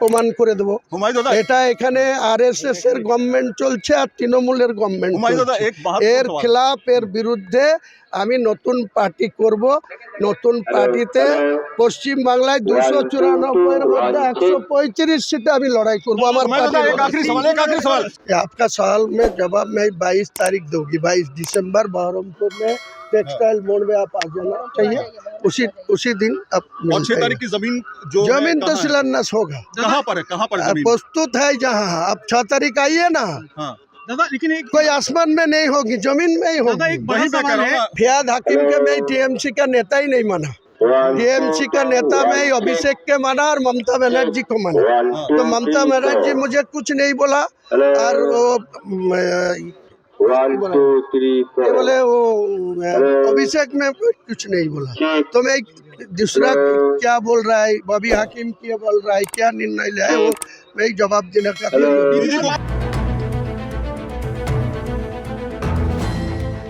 প্রমাণ করে দেবো हुमायूं दादा এটা এখানে আরএসএস এর গভর্নমেন্ট চলছে আর তৃণমূলের গভর্নমেন্ট हुमायूं दादा চলছে एक बात এর सवाल। খেলাফ এর বিরুদ্ধে আমি নতুন পার্টি করব নতুন পার্টিতে পশ্চিম বাংলায় দুশো চুরানব্বইয়ের মধ্যে একশো পঁয়ত্রিশ সিটে আমি লড়াই করব আমার हुमायूं दादा एक आखिरी सवाल एक आखिरी सवाल ये आपका सवाल में जवाब मैं बाईस तारीख दूंगी बाईस दिसंबर बहरमपुर में टेक्सटाइल मोड़ में आप आ जाना चाहिए उसी उसी दिन मिलते छह तारीख की ज़मीन जो ज़मीन तो शिलान्यास होगा। कहाँ पर है? कहाँ पर ज़मीन? प्रस्तुत है जहाँ आप छह तारीख आइए ना। हाँ। दादा लेकिन एक कोई आसमान में नहीं होगी ज़मीन में ही दादा होगी। एक बड़ा वही सवाल है हूँ। फियाद हाकिम के मैं टीएमसी का नेता ही नहीं माना। टीएमसी का नेता मैं अभिषेक के माना और ममता बनर्जी को माना। तो ममता बनर्जी मुझे कुछ नहीं बोला और ये बोले। वो अभिषेक में कुछ नहीं बोला। तो मैं दूसरा क्या बोल रहा है? बॉबी हकीम क्या बोल रहा है? क्या निर्णय लिया है? वो मैं जवाब देना का हूँ।